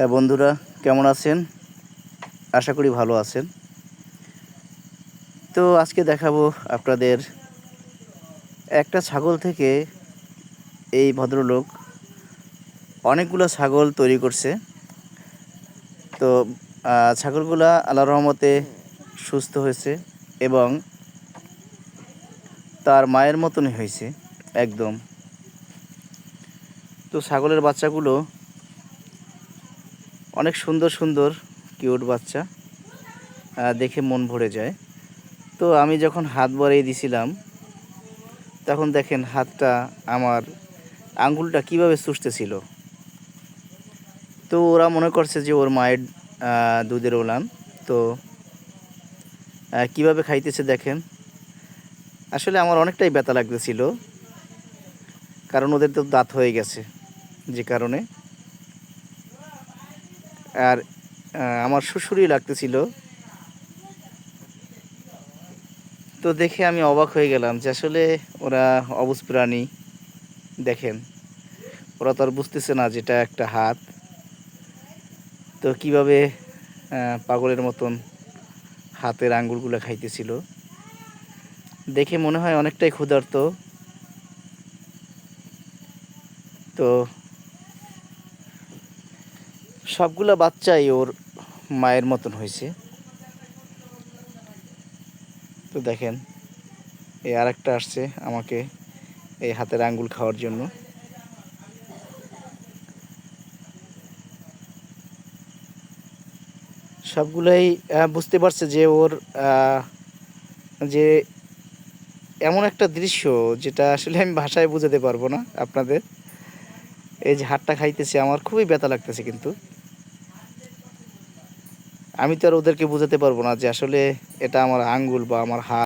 হ্যাঁ বন্ধুরা, কেমন আছেন? আশা করি ভালো আছেন। তো আজকে দেখাবো আপনাদের একটা ছাগল থেকে এই ভদ্রলোক অনেকগুলো ছাগল তৈরি করছে। তো ছাগলগুলা আল্লাহ রহমতে সুস্থ হয়েছে এবং তার মায়ের মতনই হয়েছে, একদম। তো ছাগলের বাচ্চাগুলো অনেক সুন্দর সুন্দর কিউট বাচ্চা দেখে মন ভরে যায়। তো আমি যখন হাত বাড়িয়ে দিছিলাম, তখন দেখেন হাতটা আমার আঙ্গুলটা কীভাবে চুষতেছিল তো ওরা মনে করছে যে ওর মায়ের দুধের ওলান। তো কীভাবে খাইতেছে দেখেন? আসলে আমার অনেকটাই ব্যথা লাগতেছিল, কারণ ওদের তো দাঁত হয়ে গেছে, যে কারণে। আর আমার শ্বশুরই লাগতেছিল। তো দেখে আমি অবাক হয়ে গেলাম যে আসলে ওরা অবুজ প্রাণী দেখেন। ওরা তো আর বুঝতেছে না যেটা একটা হাত। তো কীভাবে পাগলের মতন হাতের আঙ্গুলগুলো খাইতেছিল। দেখে মনে হয় অনেকটাই ক্ষুধার্ত। তো সবগুলা বাচ্চাই ওর মায়ের মতন হয়েছে। তো দেখেন, এই আর একটা আসছে আমাকে এই হাতের আঙ্গুল খাওয়ার জন্য। সবগুলোই বুঝতে পারছে যে ওর যে এমন একটা দৃশ্য যেটা আসলে আমি ভাষায় বোঝাতে পারব না আপনাদের। এই যে হাতটা খাইতেছে আমার, খুবই ব্যথা লাগতেছে কিন্তু। আমি তো আর ওদেরকে বোঝাতে পারব না যে আসলে এটা আমার আঙ্গুল বা আমার হাত।